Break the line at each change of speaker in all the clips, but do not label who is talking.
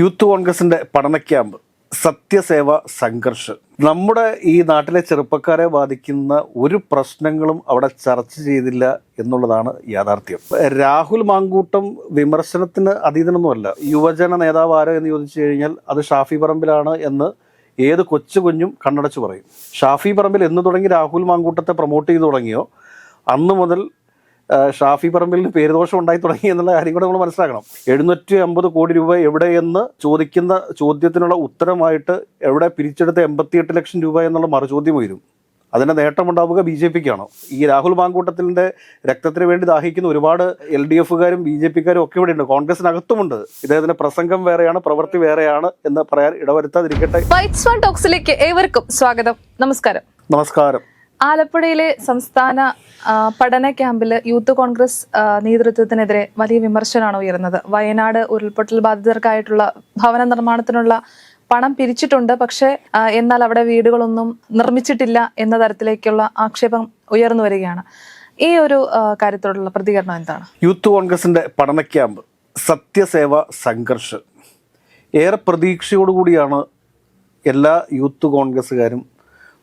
youth കോൺഗ്രസിന്റെ പഠന camp സത്യസേവ സംഘർഷ് നമ്മുടെ ഈ നാട്ടിലെ ചെറുപ്പക്കാരെ ബാധിക്കുന്ന ഒരു പ്രശ്നങ്ങളും അവിടെ ചർച്ച ചെയ്തില്ല എന്നുള്ളതാണ് യാഥാർത്ഥ്യം രാഹുൽ മാങ്കൂട്ടം വിമർശനത്തിന് അതീതനൊന്നുമല്ല യുവജന നേതാവ് ആരോ എന്ന് ചോദിച്ചു കഴിഞ്ഞാൽ അത് ഷാഫി പറമ്പിലാണ് എന്ന് ഏത് കൊച്ചു കുഞ്ഞും കണ്ണടച്ചു പറയും ഷാഫി പറമ്പിൽ എന്ന് തുടങ്ങി രാഹുൽ മാങ്കൂട്ടത്തെ പ്രൊമോട്ട് ചെയ്തു തുടങ്ങിയോ അന്നു മുതൽ ഷാഫി പറമ്പിലിന് പേരുദോഷം ഉണ്ടായി തുടങ്ങി എന്നുള്ള കാര്യം കൂടെ നമ്മൾ മനസ്സിലാക്കണം എഴുന്നൂറ്റി അമ്പത് കോടി രൂപ എവിടെയെന്ന് ചോദിക്കുന്ന ചോദ്യത്തിനുള്ള ഉത്തരമായിട്ട് എവിടെ പിരിച്ചെടുത്ത എൺപത്തിയെട്ട് ലക്ഷം രൂപ എന്നുള്ള മറുചോദ്യം ഉയരും അതിൻ്റെ നേട്ടമുണ്ടാവുക ബി ജെ പിക്കാണോ ഈ രാഹുൽ മാങ്കൂട്ടത്തിൻ്റെ രക്തത്തിന് വേണ്ടി ദാഹിക്കുന്ന ഒരുപാട് എൽ ഡി എഫുകാരും ബി ജെ പിക്കാരും ഒക്കെ ഇവിടെയുണ്ട് കോൺഗ്രസിനകത്തുമുണ്ട് ഇദ്ദേഹത്തിന്റെ പ്രസംഗം വേറെയാണ് പ്രവൃത്തി വേറെയാണ് എന്ന് പറയാൻ ഇടവരുത്താതിരിക്കട്ടെ
ടോക്സിലേക്ക് ഏവർക്കും സ്വാഗതം നമസ്കാരം നമസ്കാരം ആലപ്പുഴയിലെ സംസ്ഥാന പഠന ക്യാമ്പിൽ യൂത്ത് കോൺഗ്രസ് നേതൃത്വത്തിനെതിരെ വലിയ വിമർശനമാണ് ഉയർന്നത് വയനാട് ഉരുൾപൊട്ടൽ ബാധിതർക്കായിട്ടുള്ള ഭവന നിർമ്മാണത്തിനുള്ള പണം പിരിച്ചിട്ടുണ്ട് പക്ഷേ എന്നാൽ അവിടെ വീടുകളൊന്നും നിർമ്മിച്ചിട്ടില്ല എന്ന തരത്തിലേക്കുള്ള ആക്ഷേപം ഉയർന്നു വരികയാണ് ഈ ഒരു കാര്യത്തോടുള്ള പ്രതികരണം എന്താണ്
യൂത്ത് കോൺഗ്രസിന്റെ പഠന ക്യാമ്പ് സത്യസേവ സംഘർഷം ഏറെ പ്രതീക്ഷയോടുകൂടിയാണ് എല്ലാ യൂത്ത് കോൺഗ്രസ്സുകാരും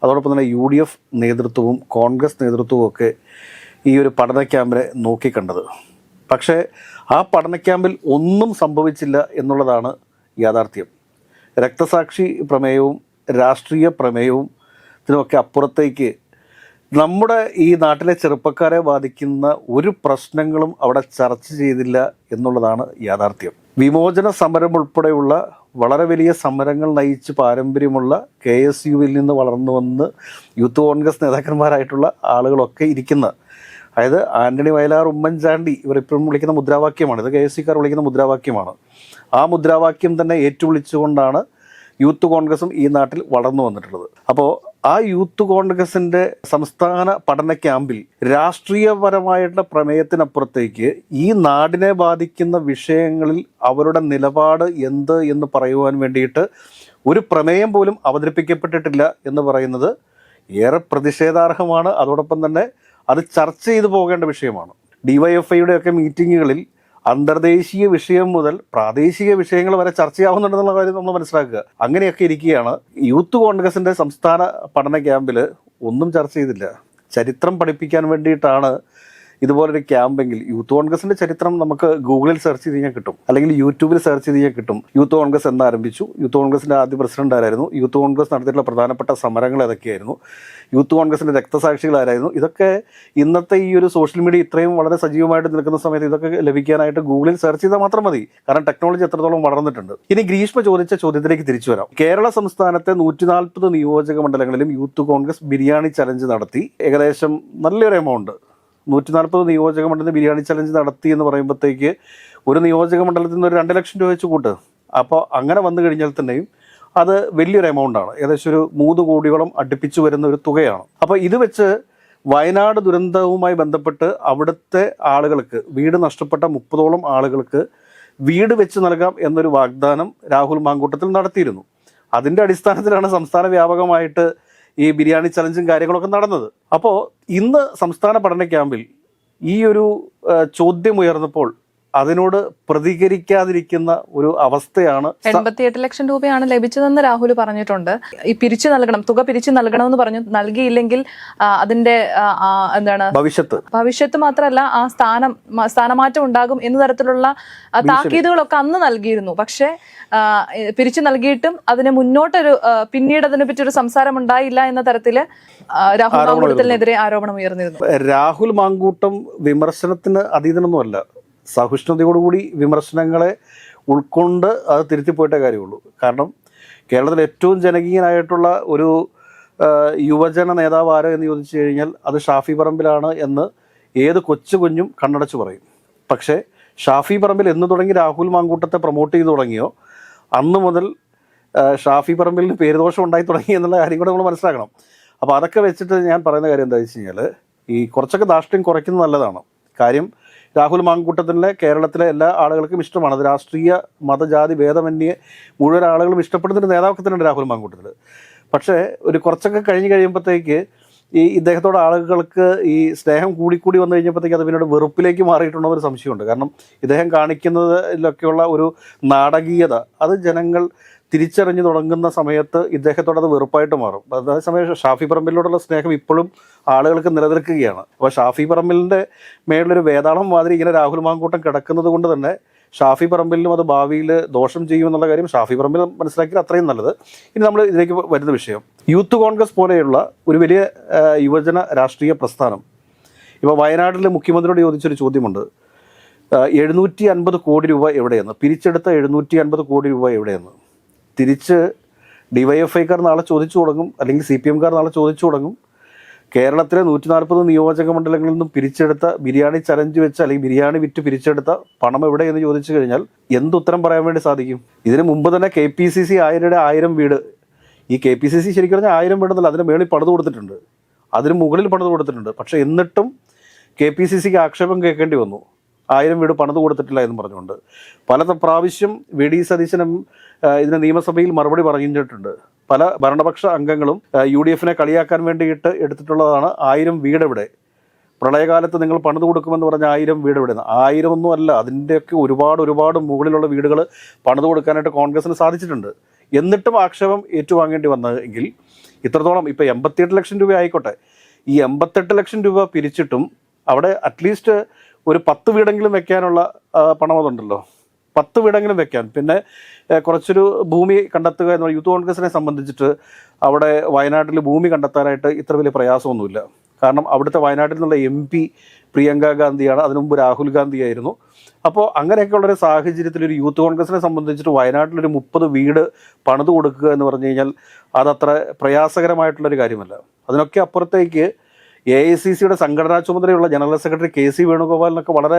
അതോടൊപ്പം തന്നെ യു ഡി എഫ് നേതൃത്വവും കോൺഗ്രസ് നേതൃത്വവും ഒക്കെ ഈ ഒരു പഠന ക്യാമ്പിനെ നോക്കിക്കണ്ടത് പക്ഷേ ആ പഠന ക്യാമ്പിൽ ഒന്നും സംഭവിച്ചില്ല എന്നുള്ളതാണ് യാഥാർത്ഥ്യം രക്തസാക്ഷി പ്രമേയവും രാഷ്ട്രീയ പ്രമേയവും ഇതിനൊക്കെ അപ്പുറത്തേക്ക് നമ്മുടെ ഈ നാട്ടിലെ ചെറുപ്പക്കാരെ ബാധിക്കുന്ന ഒരു പ്രശ്നങ്ങളും അവിടെ ചർച്ച ചെയ്തില്ല എന്നുള്ളതാണ് യാഥാർത്ഥ്യം വിമോചന സമരം ഉൾപ്പെടെയുള്ള വളരെ വലിയ സമരങ്ങൾ നയിച്ച് പാരമ്പര്യമുള്ള കെ എസ് യുവിൽ നിന്ന് വളർന്നു വന്ന് യൂത്ത് കോൺഗ്രസ് നേതാക്കന്മാരായിട്ടുള്ള ആളുകളൊക്കെ ഇരിക്കുന്ന അതായത് ആന്റണി വയലാർ ഉമ്മൻചാണ്ടി ഇപ്പോഴും വിളിക്കുന്ന മുദ്രാവാക്യമാണ് ഇത് കെ എസ് സിക്കാർ വിളിക്കുന്ന മുദ്രാവാക്യമാണ് ആ മുദ്രാവാക്യം തന്നെ ഏറ്റുവിളിച്ചുകൊണ്ടാണ് യൂത്ത് കോൺഗ്രസും ഈ നാട്ടിൽ വളർന്നു വന്നിട്ടുള്ളത് അപ്പോൾ ആ യൂത്ത് കോൺഗ്രസിന്റെ സംസ്ഥാന പഠന ക്യാമ്പിൽ രാഷ്ട്രീയപരമായിട്ടുള്ള പ്രമേയത്തിനപ്പുറത്തേക്ക് ഈ നാടിനെ ബാധിക്കുന്ന വിഷയങ്ങളിൽ അവരുടെ നിലപാട് എന്ത് എന്ന് പറയുവാൻ വേണ്ടിയിട്ട് ഒരു പ്രമേയം പോലും അവതരിപ്പിക്കപ്പെട്ടിട്ടില്ല എന്ന് പറയുന്നത് ഏറെ പ്രതിഷേധാർഹമാണ് അതോടൊപ്പം തന്നെ അത് ചർച്ച ചെയ്തു പോകേണ്ട വിഷയമാണ് ഡിവൈഎഫ്ഐയുടെ ഒക്കെ മീറ്റിങ്ങുകളിൽ അന്തർദേശീയ വിഷയം മുതൽ പ്രാദേശിക വിഷയങ്ങൾ വരെ ചർച്ചയാവുന്നുണ്ടെന്നുള്ള കാര്യം നമ്മൾ മനസ്സിലാക്കുക അങ്ങനെയൊക്കെ ഇരിക്കുകയാണ് യൂത്ത് കോൺഗ്രസിന്റെ സംസ്ഥാന പഠന ക്യാമ്പിൽ ഒന്നും ചർച്ച ചെയ്തില്ല ചരിത്രം പഠിപ്പിക്കാൻ വേണ്ടിയിട്ടാണ് ഇതുപോലൊരു ക്യാമ്പെങ്കിൽ യൂത്ത് കോൺഗ്രസിന്റെ ചരിത്രം നമുക്ക് ഗൂഗിളിൽ സെർച്ച് ചെയ്ത് കഴിഞ്ഞാൽ കിട്ടും അല്ലെങ്കിൽ യൂട്യൂബിൽ സെർച്ച് ചെയ്ത് കഴിഞ്ഞാൽ കിട്ടും യൂത്ത് കോൺഗ്രസ് എന്ന് ആരംഭിച്ചു യൂത്ത് കോൺഗ്രസിന്റെ ആദ്യ പ്രസിഡന്റ് ആരായിരുന്നു യൂത്ത് കോൺഗ്രസ് നടത്തിയിട്ടുള്ള പ്രധാനപ്പെട്ട സമരങ്ങൾ ഏതൊക്കെയായിരുന്നു യൂത്ത് കോൺഗ്രസിന്റെ രക്തസാക്ഷികൾ ആരായിരുന്നു ഇതൊക്കെ ഇന്നത്തെ ഈ ഒരു സോഷ്യൽ മീഡിയ ഇത്രയും വളരെ സജീവമായിട്ട് നിൽക്കുന്ന സമയത്ത് ഇതൊക്കെ ലഭിക്കാനായിട്ട് ഗൂഗിളിൽ സെർച്ച് ചെയ്താൽ മാത്രം മതി കാരണം ടെക്നോളജി എത്രത്തോളം വളർന്നിട്ടുണ്ട് ഇനി ഗ്രീഷ്മ ചോദിച്ച ചോദ്യത്തിലേക്ക് തിരിച്ചു വരാം കേരള സംസ്ഥാനത്തെ നൂറ്റി നാൽപ്പത് നിയോജക മണ്ഡലങ്ങളിലും യൂത്ത് കോൺഗ്രസ് ബിരിയാണി ചലഞ്ച് നടത്തി ഏകദേശം നല്ലൊരു എമൗണ്ട് നൂറ്റി നാൽപ്പത് നിയോജക മണ്ഡലത്തിൽ ബിരിയാണി ചലഞ്ച് നടത്തി എന്ന് പറയുമ്പോഴത്തേക്ക് ഒരു നിയോജക മണ്ഡലത്തിൽ നിന്ന് ഒരു രണ്ട് ലക്ഷം രൂപ വെച്ച് കൂട്ട് അപ്പോൾ അങ്ങനെ വന്നു കഴിഞ്ഞാൽ തന്നെയും അത് വലിയൊരു എമൗണ്ടാണ് ഏകദേശം ഒരു മൂന്ന് കോടിയോളം അടുപ്പിച്ചു വരുന്ന ഒരു തുകയാണ് അപ്പോൾ ഇത് വെച്ച് വയനാട് ദുരന്തവുമായി ബന്ധപ്പെട്ട് അവിടുത്തെ ആളുകൾക്ക് വീട് നഷ്ടപ്പെട്ട മുപ്പതോളം ആളുകൾക്ക് വീട് വെച്ച് നൽകാം എന്നൊരു വാഗ്ദാനം രാഹുൽ മാങ്കൂട്ടത്തിൽ നടത്തിയിരുന്നു അതിൻ്റെ അടിസ്ഥാനത്തിലാണ് സംസ്ഥാന വ്യാപകമായിട്ട് ഈ ബിരിയാണി ചലഞ്ചും കാര്യങ്ങളൊക്കെ നടന്നത് അപ്പോൾ ഇന്ന് സംസ്ഥാന പഠന ക്യാമ്പിൽ ഈ ഒരു ചോദ്യം ഉയർന്നപ്പോൾ അതിനോട് പ്രതികരിക്കാതിരിക്കുന്ന ഒരു അവസ്ഥയാണ്
എൺപത്തിയെട്ട് ലക്ഷം രൂപയാണ് ലഭിച്ചതെന്ന് രാഹുൽ പറഞ്ഞിട്ടുണ്ട് ഈ പിരിച്ചു നൽകണം തുക പിരിച്ചു നൽകണമെന്ന് പറഞ്ഞു നൽകിയില്ലെങ്കിൽ അതിന്റെ
എന്താണ് ഭവിഷ്യത്ത്
ഭവിഷ്യത്ത് മാത്രമല്ല ആ സ്ഥാനം സ്ഥാനമാറ്റം ഉണ്ടാകും എന്ന തരത്തിലുള്ള താക്കീതുകളൊക്കെ അന്ന് നൽകിയിരുന്നു പക്ഷേ പിരിച്ചു നൽകിയിട്ടും അതിന് മുന്നോട്ടൊരു പിന്നീട് അതിനെ പറ്റി ഒരു സംസാരം ഉണ്ടായില്ല എന്ന തരത്തിൽ രാഹുൽ മാങ്കൂട്ടത്തിനെതിരെ ആരോപണം ഉയർന്നിരുന്നു
രാഹുൽ മാങ്കൂട്ടം വിമർശനത്തിന് അതീതനൊന്നുമല്ല സഹിഷ്ണുതയോടുകൂടി വിമർശനങ്ങളെ ഉൾക്കൊണ്ട് അത് തിരുത്തി കാര്യമുള്ളൂ കാരണം കേരളത്തിൽ ഏറ്റവും ജനകീയനായിട്ടുള്ള ഒരു യുവജന നേതാവ് ആരോ എന്ന് ചോദിച്ചു കഴിഞ്ഞാൽ അത് ഷാഫി പറമ്പിലാണ് എന്ന് ഏത് കൊച്ചു കുഞ്ഞും കണ്ണടച്ചു പറയും പക്ഷേ ഷാഫി പറമ്പിൽ എന്ന് തുടങ്ങി രാഹുൽ മാങ്കൂട്ടത്തെ പ്രൊമോട്ട് ചെയ്തു തുടങ്ങിയോ അന്ന് മുതൽ ഷാഫി പറമ്പിലിന് പേരുദോഷം ഉണ്ടായി തുടങ്ങി എന്നുള്ള കാര്യം കൂടെ നമ്മൾ മനസ്സിലാക്കണം അപ്പോൾ അതൊക്കെ വെച്ചിട്ട് ഞാൻ പറയുന്ന കാര്യം എന്താ വെച്ച് കഴിഞ്ഞാൽ ഈ കുറച്ചൊക്കെ ധാർഷ്ട്യം കുറയ്ക്കുന്നത് നല്ലതാണ് കാര്യം രാഹുൽ മാങ്കൂട്ടത്തിലെ കേരളത്തിലെ എല്ലാ ആളുകൾക്കും ഇഷ്ടമാണ് അത് രാഷ്ട്രീയ മതജാതി ഭേദമന്യെ മുഴുവൻ ആളുകളും ഇഷ്ടപ്പെടുന്നൊരു നേതാവൊക്കെ തന്നെയാണ് രാഹുൽ മാങ്കൂട്ടത്തിൽ പക്ഷേ ഒരു കുറച്ചൊക്കെ കഴിഞ്ഞ് കഴിയുമ്പോഴത്തേക്ക് ഈ ഇദ്ദേഹത്തോട് ആളുകൾക്ക് ഈ സ്നേഹം കൂടിക്കൂടി വന്നു കഴിഞ്ഞപ്പോഴത്തേക്ക് അത് പിന്നീട് വെറുപ്പിലേക്ക് മാറിയിട്ടുണ്ടോ എന്നൊരു സംശയമുണ്ട് കാരണം ഇദ്ദേഹം കാണിക്കുന്നതിലൊക്കെയുള്ള ഒരു നാടകീയത അത് ജനങ്ങൾ തിരിച്ചറിഞ്ഞു തുടങ്ങുന്ന സമയത്ത് ഇദ്ദേഹത്തോട് അത് വെറുപ്പായിട്ട് മാറും അതേസമയം ഷാഫി പറമ്പിലോടുള്ള സ്നേഹം ഇപ്പോഴും ആളുകൾക്ക് നിലനിൽക്കുകയാണ് അപ്പോൾ ഷാഫി പറമ്പിലിൻ്റെ മേളിലൊരു വേതാളം മാതിരി ഇങ്ങനെ രാഹുൽ മാങ്കൂട്ടം കിടക്കുന്നത് കൊണ്ട് തന്നെ ഷാഫി പറമ്പിലിനും അത് ഭാവിയിൽ ദോഷം ചെയ്യുമെന്നുള്ള കാര്യം ഷാഫി പറമ്പിൽ മനസ്സിലാക്കിയാൽ അത്രയും നല്ലത് ഇനി നമ്മൾ ഇതിലേക്ക് വരുന്ന വിഷയം യൂത്ത് കോൺഗ്രസ് പോലെയുള്ള ഒരു വലിയ യുവജന രാഷ്ട്രീയ പ്രസ്ഥാനം ഇപ്പോൾ വയനാട്ടിലെ മുഖ്യമന്ത്രിയോട് ചോദിച്ചൊരു ചോദ്യമുണ്ട് എഴുന്നൂറ്റി അൻപത് കോടി രൂപ എവിടെയെന്ന് പിരിച്ചെടുത്ത എഴുന്നൂറ്റി അൻപത് കോടി രൂപ എവിടെയെന്ന് തിരിച്ച് ഡിവൈഎഫ്ഐക്കാർ നാളെ ചോദിച്ചു തുടങ്ങും അല്ലെങ്കിൽ സി പി എംകാർ നാളെ ചോദിച്ചു തുടങ്ങും കേരളത്തിലെ നൂറ്റി നാൽപ്പത് നിയോജക മണ്ഡലങ്ങളിൽ നിന്നും പിരിച്ചെടുത്ത ബിരിയാണി ചലഞ്ച് വെച്ച് അല്ലെങ്കിൽ ബിരിയാണി വിറ്റ് പിരിച്ചെടുത്ത പണം എവിടെ എന്ന് ചോദിച്ചു കഴിഞ്ഞാൽ എന്തുത്തരം പറയാൻ വേണ്ടി സാധിക്കും ഇതിനു മുമ്പ് തന്നെ കെ പി സി സി ആയിരയുടെ ആയിരം വീട് ഈ കെ പി സി സി ശരിക്കും പറഞ്ഞാൽ ആയിരം വീടെന്നല്ല അതിന് മേളിൽ പണിത് കൊടുത്തിട്ടുണ്ട് അതിന് മുകളിൽ പണിത് കൊടുത്തിട്ടുണ്ട് പക്ഷേ എന്നിട്ടും കെ പി സി സിക്ക് ആക്ഷേപം കേൾക്കേണ്ടി വന്നു ആയിരം വീട് പണിത് കൊടുത്തിട്ടില്ല എന്ന് പറഞ്ഞുകൊണ്ട് പല പ്രാവശ്യം വി ഡി സതീശനും ഇതിന് നിയമസഭയിൽ മറുപടി പറഞ്ഞിട്ടുണ്ട് പല ഭരണപക്ഷ അംഗങ്ങളും യു ഡി എഫിനെ കളിയാക്കാൻ വേണ്ടിയിട്ട് എടുത്തിട്ടുള്ളതാണ് ആയിരം വീട് ഇവിടെ പ്രളയകാലത്ത് നിങ്ങൾ പണിത് കൊടുക്കുമെന്ന് പറഞ്ഞ ആയിരം വീട് ഇവിടെ ആയിരം ഒന്നും അല്ല അതിൻ്റെയൊക്കെ ഒരുപാട് ഒരുപാട് മുകളിലുള്ള വീടുകൾ പണിത് കൊടുക്കാനായിട്ട് കോൺഗ്രസിന് സാധിച്ചിട്ടുണ്ട് എന്നിട്ടും ആക്ഷേപം ഏറ്റുവാങ്ങേണ്ടി വന്നെങ്കിൽ ഇത്രത്തോളം ഇപ്പോൾ എൺപത്തിയെട്ട് ലക്ഷം രൂപ ആയിക്കോട്ടെ ഈ എൺപത്തെട്ട് ലക്ഷം രൂപ പിരിച്ചിട്ടും അവിടെ അറ്റ്ലീസ്റ്റ് ഒരു പത്ത് വീടെങ്കിലും വെക്കാനുള്ള പണം അതുണ്ടല്ലോ പത്ത് വീടെങ്കിലും വെക്കാൻ പിന്നെ കുറച്ചൊരു ഭൂമി കണ്ടെത്തുക എന്ന് യൂത്ത് കോൺഗ്രസിനെ സംബന്ധിച്ചിട്ട് അവിടെ വയനാട്ടിൽ ഭൂമി കണ്ടെത്താനായിട്ട് ഇത്ര വലിയ പ്രയാസമൊന്നുമില്ല കാരണം അവിടുത്തെ വയനാട്ടിൽ നിന്നുള്ള എം പി പ്രിയങ്ക ഗാന്ധിയാണ് അതിനു മുമ്പ് രാഹുൽ ഗാന്ധി ആയിരുന്നു അപ്പോൾ അങ്ങനെയൊക്കെയുള്ള ഒരു സാഹചര്യത്തിൽ ഒരു യൂത്ത് കോൺഗ്രസിനെ സംബന്ധിച്ചിട്ട് വയനാട്ടിലൊരു മുപ്പത് വീട് പണിത് കൊടുക്കുക എന്ന് പറഞ്ഞു കഴിഞ്ഞാൽ അതത്ര പ്രയാസകരമായിട്ടുള്ളൊരു കാര്യമല്ല അതിനൊക്കെ അപ്പുറത്തേക്ക് എ ഐ സി സിയുടെ സംഘടനാ ചുമതലയുള്ള ജനറൽ സെക്രട്ടറി കെ സി വേണുഗോപാലിനൊക്കെ വളരെ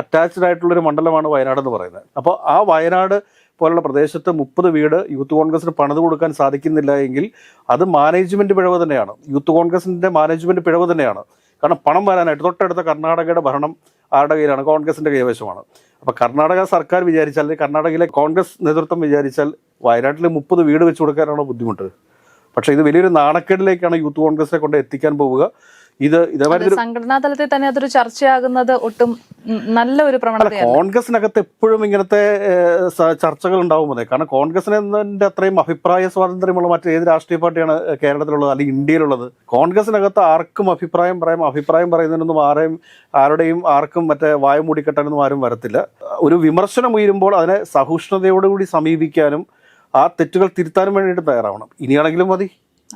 അറ്റാച്ച്ഡ് ആയിട്ടുള്ളൊരു മണ്ഡലമാണ് വയനാട് എന്ന് പറയുന്നത് അപ്പോൾ ആ വയനാട് പോലുള്ള പ്രദേശത്ത് മുപ്പത് വീട് യൂത്ത് കോൺഗ്രസിന് പണിത് കൊടുക്കാൻ സാധിക്കുന്നില്ല എങ്കിൽ അത് മാനേജ്മെൻറ്റ് പിഴവ് തന്നെയാണ് യൂത്ത് കോൺഗ്രസിൻ്റെ മാനേജ്മെൻറ്റ് പിഴവ് തന്നെയാണ് കാരണം പണം വരാനായിട്ട് തൊട്ടടുത്ത കർണാടകയുടെ ഭരണം ആരുടെ കയ്യിലാണ് കോൺഗ്രസിൻ്റെ കൈവശമാണ് അപ്പോൾ കർണാടക സർക്കാർ വിചാരിച്ചാൽ കർണാടകയിലെ കോൺഗ്രസ് നേതൃത്വം വിചാരിച്ചാൽ വയനാട്ടിൽ മുപ്പത് വീട് വെച്ച് കൊടുക്കാനാണോ ബുദ്ധിമുട്ട് പക്ഷേ ഇത് വലിയൊരു നാണക്കേടിലേക്കാണ് യൂത്ത് കോൺഗ്രസിനെ കൊണ്ട് എത്തിക്കാൻ പോവുക
ഇത് ഇതേപോലെ സംഘടനാ തലത്തിൽ തന്നെ അതൊരു ചർച്ചയാകുന്നത് ഒട്ടും നല്ല ഒരു പ്രവണത
കോൺഗ്രസിനകത്ത് എപ്പോഴും ഇങ്ങനത്തെ ചർച്ചകൾ ഉണ്ടാവുമ്പോൾ കാരണം കോൺഗ്രസിനെ അത്രയും അഭിപ്രായ സ്വാതന്ത്ര്യമുള്ള മറ്റു ഏത് രാഷ്ട്രീയ പാർട്ടിയാണ് കേരളത്തിലുള്ളത് അല്ലെങ്കിൽ ഇന്ത്യയിലുള്ളത് കോൺഗ്രസിനകത്ത് ആർക്കും അഭിപ്രായം പറയാം അഭിപ്രായം പറയുന്നതിനൊന്നും ആരെയും ആരുടെയും ആർക്കും മറ്റേ വായ മൂടിക്കെട്ടാനൊന്നും ആരും വരത്തില്ല ഒരു വിമർശനം ഉയരുമ്പോൾ അതിനെ സഹിഷ്ണുതയോടുകൂടി സമീപിക്കാനും ആ തെറ്റുകൾ തിരുത്താനും വേണ്ടിയിട്ട് തയ്യാറാവണം ഇനിയാണെങ്കിലും മതി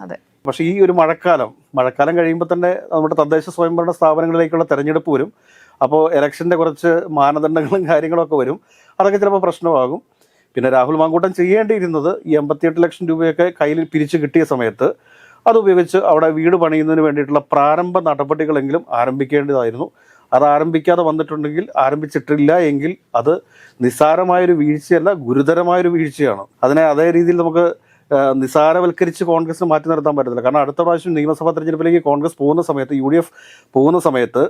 അതെ പക്ഷേ ഈ ഒരു മഴക്കാലം മഴക്കാലം കഴിയുമ്പോൾ തന്നെ നമ്മുടെ തദ്ദേശ സ്വയംഭരണ സ്ഥാപനങ്ങളിലേക്കുള്ള തെരഞ്ഞെടുപ്പ് വരും അപ്പോൾ ഇലക്ഷൻ്റെ കുറച്ച് മാനദണ്ഡങ്ങളും കാര്യങ്ങളൊക്കെ വരും അതൊക്കെ ചിലപ്പോൾ പ്രശ്നമാകും പിന്നെ രാഹുൽ മാങ്കൂട്ടൻ ചെയ്യേണ്ടിയിരുന്നത് ഈ എൺപത്തിയെട്ട് ലക്ഷം രൂപയൊക്കെ കയ്യിൽ പിരിച്ചു കിട്ടിയ സമയത്ത് അതുപയോഗിച്ച് അവിടെ വീട് പണിയുന്നതിന് വേണ്ടിയിട്ടുള്ള പ്രാരംഭ നടപടികളെങ്കിലും ആരംഭിക്കേണ്ടതായിരുന്നു അത് ആരംഭിക്കാതെ വന്നിട്ടുണ്ടെങ്കിൽ ആരംഭിച്ചിട്ടില്ല എങ്കിൽ അത് നിസ്സാരമായൊരു വീഴ്ചയല്ല ഗുരുതരമായൊരു വീഴ്ചയാണ് അതിനെ അതേ രീതിയിൽ നമുക്ക് നിസാരവൽക്കരിച്ച് കോൺഗ്രസ് മാറ്റി നിർത്താൻ പറ്റത്തില്ല കാരണം അടുത്ത പ്രാവശ്യം നിയമസഭാ തെരഞ്ഞെടുപ്പിലേക്ക് കോൺഗ്രസ് പോകുന്ന സമയത്ത് യു ഡി എഫ് പോകുന്ന സമയത്ത്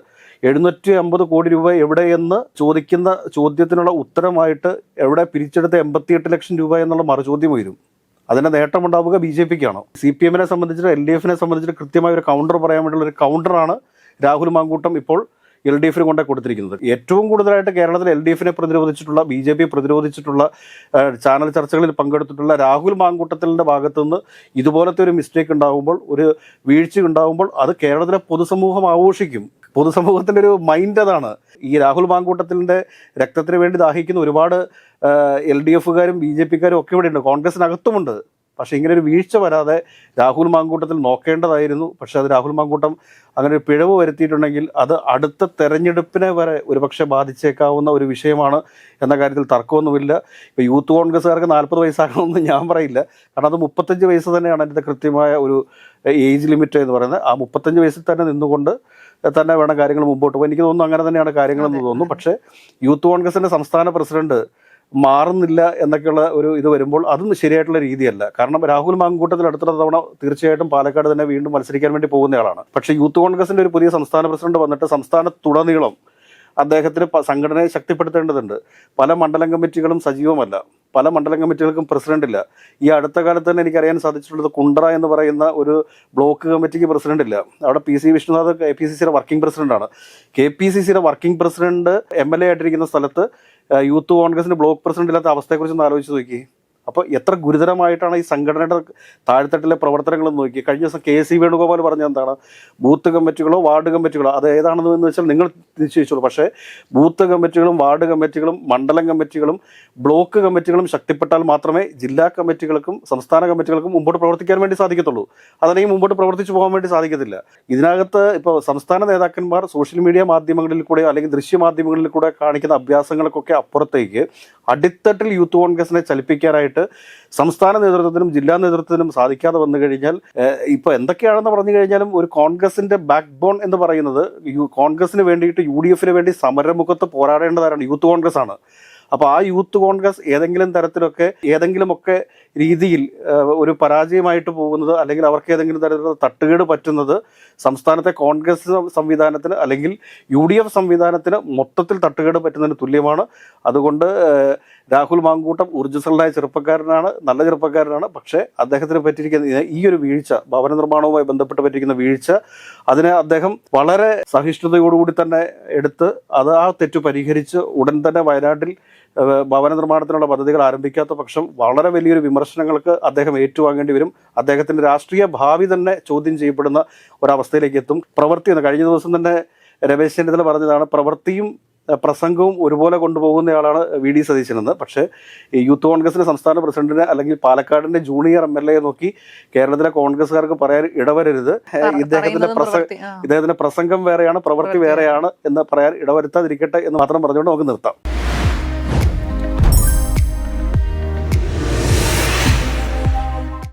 എഴുന്നൂറ്റി അമ്പത് കോടി രൂപ എവിടെയെന്ന് ചോദിക്കുന്ന ചോദ്യത്തിനുള്ള ഉത്തരമായിട്ട് എവിടെ പിരിച്ചെടുത്ത എൺപത്തിയെട്ട് ലക്ഷം രൂപ എന്നുള്ള മറുചോദ്യം വരും അതിൻ്റെ നേട്ടമുണ്ടാവുക ബി ജെ പിക്കാണ് സി പി എമ്മിനെ സംബന്ധിച്ചിട്ട് എൽ ഡി എഫിനെ സംബന്ധിച്ചിട്ട് കൃത്യമായ ഒരു കൗണ്ടർ പറയാൻ വേണ്ടിയുള്ള ഒരു കൗണ്ടറാണ് രാഹുൽ മാങ്കൂട്ടം ഇപ്പോൾ എൽ ഡി എഫിന് കൊണ്ടേ കൊടുത്തിരിക്കുന്നത് ഏറ്റവും കൂടുതലായിട്ട് കേരളത്തിൽ എൽ ഡി എഫിനെ പ്രതിരോധിച്ചിട്ടുള്ള ബി ജെ പി പ്രതിരോധിച്ചിട്ടുള്ള ചാനൽ ചർച്ചകളിൽ പങ്കെടുത്തിട്ടുള്ള രാഹുൽ മാങ്കൂട്ടത്തിലിൻ്റെ ഭാഗത്തു നിന്ന് ഇതുപോലത്തെ ഒരു മിസ്റ്റേക്ക് ഉണ്ടാകുമ്പോൾ ഒരു വീഴ്ച ഉണ്ടാകുമ്പോൾ അത് കേരളത്തിലെ പൊതുസമൂഹം ആഘോഷിക്കും പൊതുസമൂഹത്തിൻ്റെ ഒരു മൈൻഡ് അതാണ് ഈ രാഹുൽ മാങ്കൂട്ടത്തിൻ്റെ രക്തത്തിന് വേണ്ടി ദാഹിക്കുന്ന ഒരുപാട് എൽ ഡി എഫുകാരും ബി ജെ പിക്കാരും ഒക്കെ ഇവിടെയുണ്ട് കോൺഗ്രസിനകത്തുമുണ്ട് പക്ഷേ ഇങ്ങനെ ഒരു വീഴ്ച വരാതെ രാഹുൽ മാങ്കൂട്ടത്തിൽ നോക്കേണ്ടതായിരുന്നു പക്ഷേ അത് രാഹുൽ മാങ്കൂട്ടം അങ്ങനെ ഒരു പിഴവ് വരുത്തിയിട്ടുണ്ടെങ്കിൽ അത് അടുത്ത തെരഞ്ഞെടുപ്പിനെ വരെ ഒരുപക്ഷെ ബാധിച്ചേക്കാവുന്ന ഒരു വിഷയമാണ് എന്ന കാര്യത്തിൽ തർക്കമൊന്നുമില്ല ഇപ്പോൾ യൂത്ത് കോൺഗ്രസ്സുകാർക്ക് നാൽപ്പത് വയസ്സാകണമെന്ന് ഞാൻ പറയില്ല കാരണം അത് മുപ്പത്തഞ്ച് വയസ്സ് തന്നെയാണ് അതിൻ്റെ കൃത്യമായ ഒരു ഏജ് ലിമിറ്റ് എന്ന് പറയുന്നത് ആ മുപ്പത്തഞ്ച് വയസ്സിൽ തന്നെ നിന്നുകൊണ്ട് തന്നെ വേണം കാര്യങ്ങൾ മുമ്പോട്ട് പോകും എനിക്ക് തോന്നുന്നു അങ്ങനെ തന്നെയാണ് കാര്യങ്ങളെന്ന് തോന്നുന്നു പക്ഷേ യൂത്ത് കോൺഗ്രസിൻ്റെ സംസ്ഥാന പ്രസിഡന്റ് മാറുന്നില്ല എന്നൊക്കെയുള്ള ഒരു ഇത് വരുമ്പോൾ അതും ശരിയായിട്ടുള്ള രീതിയല്ല കാരണം രാഹുൽ മാങ്കൂട്ടത്തിൽ അടുത്ത തവണ തീർച്ചയായിട്ടും പാലക്കാട് തന്നെ വീണ്ടും മത്സരിക്കാൻ വേണ്ടി പോകുന്നയാളാണ് പക്ഷേ യൂത്ത് കോൺഗ്രസിന്റെ ഒരു പുതിയ സംസ്ഥാന പ്രസിഡന്റ് വന്നിട്ട് സംസ്ഥാനത്തുടനീളം അദ്ദേഹത്തിന് സംഘടനയെ ശക്തിപ്പെടുത്തേണ്ടതുണ്ട് പല മണ്ഡലം കമ്മിറ്റികളും സജീവമല്ല പല മണ്ഡലം കമ്മിറ്റികൾക്കും പ്രസിഡന്റ് ഇല്ല ഈ അടുത്ത കാലത്ത് തന്നെ എനിക്കറിയാൻ സാധിച്ചിട്ടുള്ളത് കുണ്ട്ര എന്ന് പറയുന്ന ഒരു ബ്ലോക്ക് കമ്മിറ്റിക്ക് പ്രസിഡന്റ് ഇല്ല അവിടെ P C Vishnunath K P C സിയുടെ വർക്കിംഗ് പ്രസിഡന്റാണ് കെ പി സി സിയുടെ working president M L A ആയിട്ടിരിക്കുന്ന സ്ഥലത്ത് യൂത്ത് കോൺഗ്രസിന്റെ ബ്ലോക്ക് പ്രസിഡന്റ് ഇല്ലാത്ത അവസ്ഥയെക്കുറിച്ച് ഒന്ന് ആലോചിച്ച് നോക്കി അപ്പോൾ എത്ര ഗുരുതരമായിട്ടാണ് ഈ സംഘടനയുടെ താഴ്ത്തട്ടിലെ പ്രവർത്തനങ്ങൾ നോക്കി കഴിഞ്ഞ ദിവസം കെ സി വേണുഗോപാൽ പറഞ്ഞ എന്താണ് ബൂത്ത് കമ്മിറ്റികളോ വാർഡ് കമ്മിറ്റികളോ അത് ഏതാണെന്ന് എന്ന് വെച്ചാൽ നിങ്ങൾ നിശ്ചയിച്ചോളൂ പക്ഷേ ബൂത്ത് കമ്മിറ്റികളും വാർഡ് കമ്മിറ്റികളും മണ്ഡലം കമ്മിറ്റികളും ബ്ലോക്ക് കമ്മിറ്റികളും ശക്തിപ്പെട്ടാൽ മാത്രമേ ജില്ലാ കമ്മിറ്റികൾക്കും സംസ്ഥാന കമ്മിറ്റികൾക്കും മുമ്പോട്ട് പ്രവർത്തിക്കാൻ വേണ്ടി സാധിക്കത്തുള്ളൂ അതല്ലെങ്കിൽ മുമ്പോട്ട് പ്രവർത്തിച്ചു പോകാൻ വേണ്ടി സാധിക്കത്തില്ല ഇതിനകത്ത് ഇപ്പോൾ സംസ്ഥാന നേതാക്കന്മാർ സോഷ്യൽ മീഡിയ മാധ്യമങ്ങളിൽ കൂടെ അല്ലെങ്കിൽ ദൃശ്യമാധ്യമങ്ങളിൽ കൂടെ കാണിക്കുന്ന അഭ്യാസങ്ങൾക്കൊക്കെ അപ്പുറത്തേക്ക് അടിത്തട്ടിൽ യൂത്ത് കോൺഗ്രസിനെ ചലിപ്പിക്കാനായിട്ട് ചെയ്യാനായിട്ട് സംസ്ഥാന നേതൃത്വത്തിനും ജില്ലാ നേതൃത്വത്തിനും സാധിക്കാതെ വന്നു കഴിഞ്ഞാൽ ഇപ്പൊ എന്തൊക്കെയാണെന്ന് പറഞ്ഞു കഴിഞ്ഞാലും ഒരു കോൺഗ്രസിന്റെ ബാക്ക് ബോൺ എന്ന് പറയുന്നത് കോൺഗ്രസിന് വേണ്ടിയിട്ട് യു ഡി എഫിന് വേണ്ടി സമരമുഖത്ത് പോരാടേണ്ടതാരാണ് യൂത്ത് കോൺഗ്രസ് ആണ് അപ്പോൾ ആ യൂത്ത് കോൺഗ്രസ് ഏതെങ്കിലും തരത്തിലൊക്കെ ഏതെങ്കിലുമൊക്കെ രീതിയിൽ ഒരു പരാജയമായിട്ട് പോകുന്നത് അല്ലെങ്കിൽ അവർക്ക് ഏതെങ്കിലും തരത്തിലുള്ള തട്ടുകേട് പറ്റുന്നത് സംസ്ഥാനത്തെ കോൺഗ്രസ് സംവിധാനത്തിന് അല്ലെങ്കിൽ യു ഡി എഫ് സംവിധാനത്തിന് മൊത്തത്തിൽ തട്ടുകേട് പറ്റുന്നതിന് തുല്യമാണ് അതുകൊണ്ട് രാഹുൽ മാങ്കൂട്ടം ഊർജ്ജസ്വലനായ ചെറുപ്പക്കാരനാണ് നല്ല ചെറുപ്പക്കാരനാണ് പക്ഷേ അദ്ദേഹത്തിന് പറ്റിയിരിക്കുന്ന ഈ ഒരു വീഴ്ച ഭവന നിർമ്മാണവുമായി ബന്ധപ്പെട്ട് പറ്റിയിരിക്കുന്ന വീഴ്ച അതിനെ അദ്ദേഹം വളരെ സഹിഷ്ണുതയോടുകൂടി തന്നെ എടുത്ത് അത് ആ തെറ്റ് പരിഹരിച്ച് ഉടൻ തന്നെ വയനാട്ടിൽ ഭവന നിർമ്മാണത്തിനുള്ള പദ്ധതികൾ ആരംഭിക്കാത്ത പക്ഷം വളരെ വലിയൊരു വിമർശനങ്ങൾക്ക് അദ്ദേഹം ഏറ്റുവാങ്ങേണ്ടി വരും അദ്ദേഹത്തിന്റെ രാഷ്ട്രീയ ഭാവി തന്നെ ചോദ്യം ചെയ്യപ്പെടുന്ന ഒരവസ്ഥയിലേക്ക് എത്തും പ്രവൃത്തി എന്ന് കഴിഞ്ഞ ദിവസം തന്നെ രമേശ് ചെന്നിത്തല പറഞ്ഞതാണ് പ്രവൃത്തിയും പ്രസംഗവും ഒരുപോലെ കൊണ്ടുപോകുന്നയാളാണ് വി ഡി എന്ന് പക്ഷേ യൂത്ത് കോൺഗ്രസിൻ്റെ സംസ്ഥാന പ്രസിഡന്റിനെ അല്ലെങ്കിൽ പാലക്കാടിൻ്റെ ജൂനിയർ എം എൽ എ നോക്കി കേരളത്തിലെ കോൺഗ്രസ്സുകാർക്ക് പറയാൻ ഇടവരരുത് ഇദ്ദേഹത്തിൻ്റെ പ്രസംഗ ഇദ്ദേഹത്തിൻ്റെ പ്രസംഗം വേറെയാണ് പ്രവൃത്തി വേറെയാണ് എന്ന് പറയാൻ ഇടവരുത്താതിരിക്കട്ടെ എന്ന് മാത്രം പറഞ്ഞുകൊണ്ട് നമുക്ക് നിർത്താം